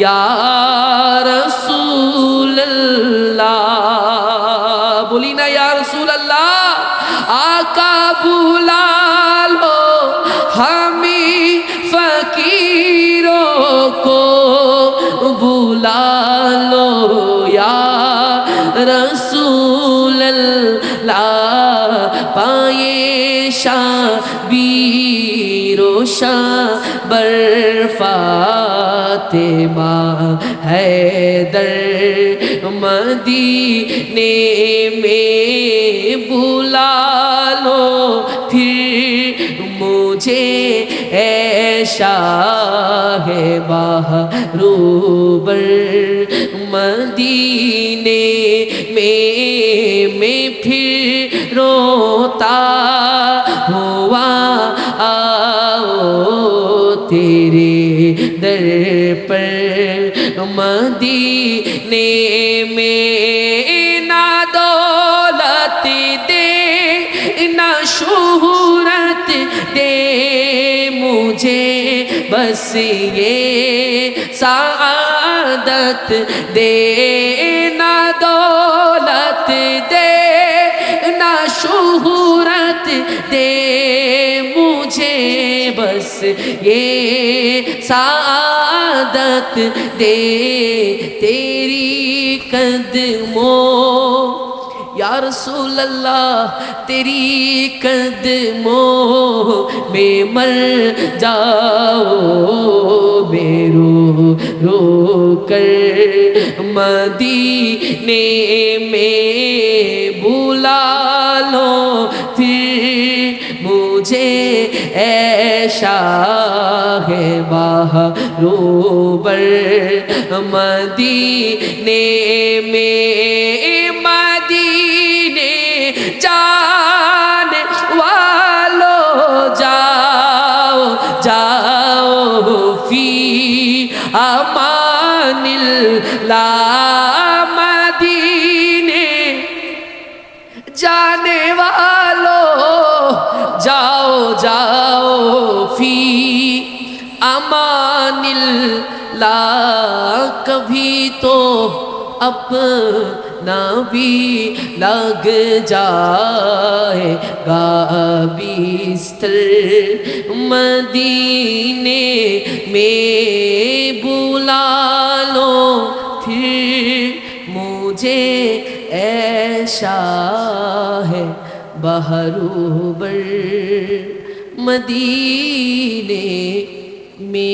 یا رسول اللہ بولی نا یا رسول اللہ آقا بھولا لو ہمیں فقیروں کو بھولا لو یا رسول اللہ پائے شاہ بیرو شاہ برفا فاطمہ حیدر مدینے میں بلا لو، پھر مجھے اے شاہ بہروبر مدینے میں میں پھر روتا ہوا، آؤ تیرے در پر مدینے میں نہ دولت دے نہ شہرت دے۔ مجھے بس یہ سعادت دے نہ دولت دے نہ شہرت دے۔ مجھے یہ سعادت دے تیری قدموں۔ یا رسول اللہ، تیری قدموں میں مر جاؤ میرو رو کر مدینے میں بلا لو۔ مجھے اے شاہ بہروبر مدینے میں مدینے جان والو جاؤ جاؤ فی امان اللہ جاؤ جاؤ فی امان اللہ، کبھی تو اپنا بھی لگ جائے گا۔ بستر مدینے میں بلا لو، پھر مجھے ایشا ہے۔ ബഹരൂബൾ മദീനേ മേ